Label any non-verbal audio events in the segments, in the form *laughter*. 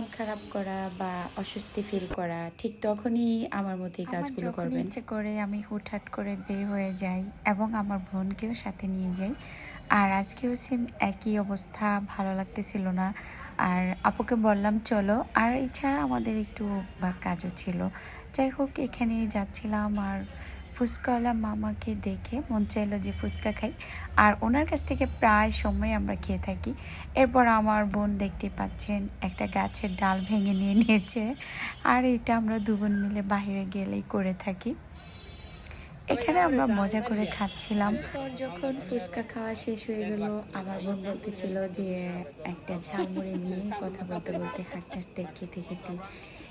মন খারাপ করা বা অস্বস্তি ফিল করা ঠিক তখনই আমার মতো কাজগুলো করবেন। ইচ্ছে করে আমি হুটহাট করে বের হয়ে যাই এবং আমার বোনকেও সাথে নিয়ে যাই। আর আজকেও সেম একই অবস্থা ভালো লাগতেছিল না। আর আপুকে বললাম চলো। আর এছাড়া আমাদের একটু বা কাজও ছিল। যাই হোক এখানে যাচ্ছিলাম আর ফুচকাওয়ালা মামাকে দেখে মন চাইলো যে ফুচকা খাই। আর ওনার কাছ থেকে প্রায় সময় আমরা খেয়ে থাকি। এরপর আমার বোন দেখতে পাচ্ছেন, একটা গাছের ডাল ভেঙে নিয়ে নিয়েছে। আর এটা আমরা দু বোন মিলে বাইরে গেলেই করে থাকি। এখানে আমরা মজা করে খাচ্ছিলাম। যখন ফুচকা খাওয়া শেষ হয়ে গেল, আমার বোন বলতেছিল যে, একটা ঝালমুড়ি নিয়ে কথা বলতে বলতে হাঁটতে হাঁটতে খেতে খেতে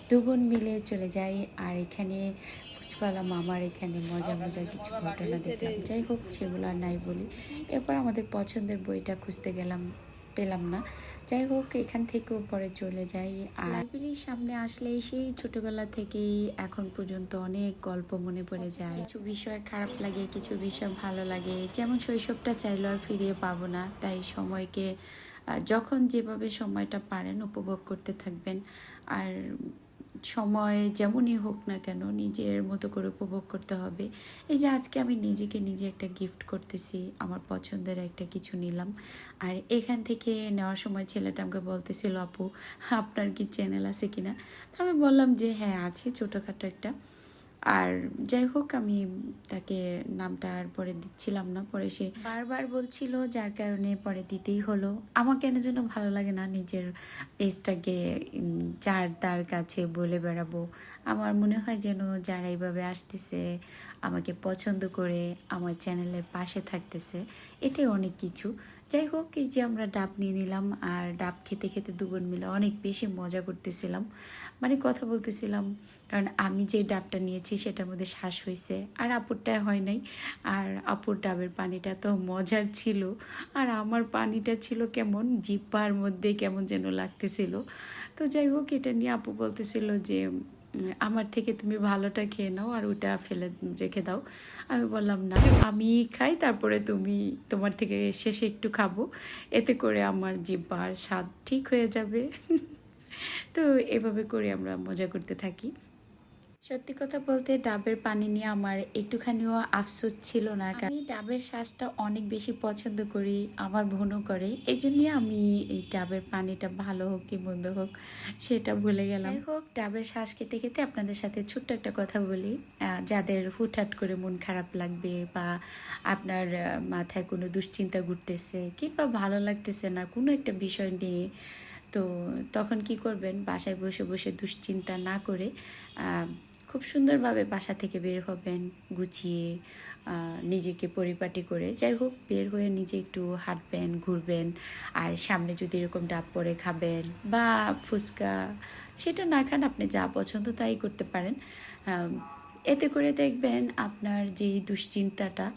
দু বোন মিলে চলে যাই। আর এখানে ফুচকাওয়ালা মামার এখানে মজা মজার কিছু ঘটনা দেখলাম। যাই হোক, সেগুলো আর নাই বলি। এরপর আমাদের পছন্দের বইটা খুঁজতে গেলাম, পেলাম না। যাই হোক, এখান থেকেও পরে চলে যাই। আর লাইব্রেরির সামনে আসলে সেই ছোটবেলা থেকেই এখন পর্যন্ত অনেক গল্প মনে পড়ে যায়। কিছু বিষয় খারাপ লাগে, কিছু বিষয় ভালো লাগে। যেমন শৈশবটা চাইলেও আর ফিরিয়ে পাবো না। তাই সময়কে যখন যেভাবে সময়টা পারেন, উপভোগ করতে থাকবেন। আর সময় যেমনই হোক না কেন নিজের মতো করে উপভোগ করতে হবে। এই যে আজকে আমি নিজেকে নিজে একটা গিফট করতেছি, আমার পছন্দের একটা কিছু নিলাম। আর এখান থেকে নেওয়ার সময় ছেলেটা আমাকে বলতেছিল, আপু, আপনার কি চ্যানেল আছে কিনা? তো আমি বললাম যে হ্যাঁ আছে ছোটোখাটো একটা। আর যাই হোক, আমি তাকে নামটা আর পরে দিচ্ছিলাম না, পরে সে বারবার বলছিল, যার কারণে পরে দিতেই হলো। আমার কেন যেন ভালো লাগে না নিজের পেজটাকে যার তার কাছে বলে বেড়াবো। আমার মনে হয় যেন যারা এইভাবে আসতেছে, আমাকে পছন্দ করে, আমার চ্যানেলের পাশে থাকতেছে, এটাই অনেক কিছু। যাই হোক এই যে আমরা ডাব নিয়ে নিলাম আর ডাব খেতে খেতে দুবোন মিলে অনেক বেশি মজা করতেছিলাম। মানে কথা বলতেছিলাম, কারণ আমি যে ডাবটা নিয়েছি সেটার মধ্যে শ্বাস হয়েছে আর আপুরটা হয় নাই। আর আপুর ডাবের পানিটা তো মজার ছিল আর আমার পানিটা ছিল কেমন, জিব্বার মধ্যে কেমন যেন লাগতেছিল। তো যাই হোক এটা নিয়ে আপু বলতেছিল যে আমার থেকে তুমি ভালোটা খেয়ে নাও আর ওটা ফেলে রেখে দাও। আমি বললাম না আমি খাই তারপরে তুমি তোমার থেকে শেষে একটু খাব। এতে করে আমার জিব্বার স্বাদ ঠিক হয়ে যাবে। *laughs* তো এভাবে করে আমরা মজা করতে থাকি। সত্যি কথা বলতে ডাবের পানি নিয়ে আমার একটুখানিও আফসোস ছিল না। কারণ আমি ডাবের শ্বাসটা অনেক বেশি পছন্দ করি আমার বোনও করে। এই জন্যই আমি এই ডাবের পানিটা ভালো হোক কি মন্দ হোক সেটা ভুলে গেলাম। হোক ডাবের শ্বাস খেতে খেতে আপনাদের সাথে ছোট্ট একটা কথা বলি। যাদের হুটহাট করে মন খারাপ লাগবে বা আপনার মাথায় কোনো দুশ্চিন্তা ঘুরতেছে কিংবা ভালো লাগতেছে না, কোনো একটা বিষয় নিয়ে, তো তখন কি করবেন? বাসায় বসে বসে দুশ্চিন্তা না করে খুব সুন্দরভাবে বাসা থেকে বের হবেন, গুছিয়ে নিজেকে পরিপাটি করে। যাই হোক, বের হয়ে নিজে একটু হাঁটবেন, ঘুরবেন, আর সামনে যদি এরকম ডাব পরে খাবেন বা ফুচকা, সেটা না খান আপনি যা পছন্দ তাই করতে পারেন। এতে করে দেখবেন আপনার যেই দুশ্চিন্তাটা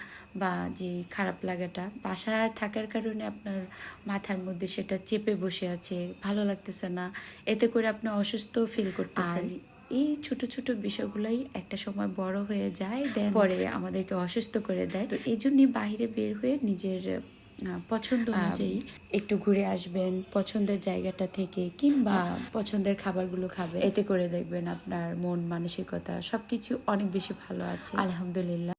বা যে খারাপ লাগাটা বাসায় থাকার কারণে আপনার মাথার মধ্যে সেটা চেপে বসে আছে, ভালো লাগতেছে না, এতে করে আপনি অসুস্থ ফিল করতেছেন। এই ছোট ছোট বিষয়গুলোই একটা সময় বড় হয়ে যায় দেন পরে আমাদেরকে অসুস্থ করে দেয়। তো এই জন্যই বাহিরে বের হয়ে নিজের পছন্দ অনুযায়ী একটু ঘুরে আসবেন পছন্দের জায়গাটা থেকে কিংবা পছন্দের খাবারগুলো খাবে এতে করে দেখবেন আপনার মন মানসিকতা সবকিছু অনেক বেশি ভালো আছে। আলহামদুলিল্লাহ।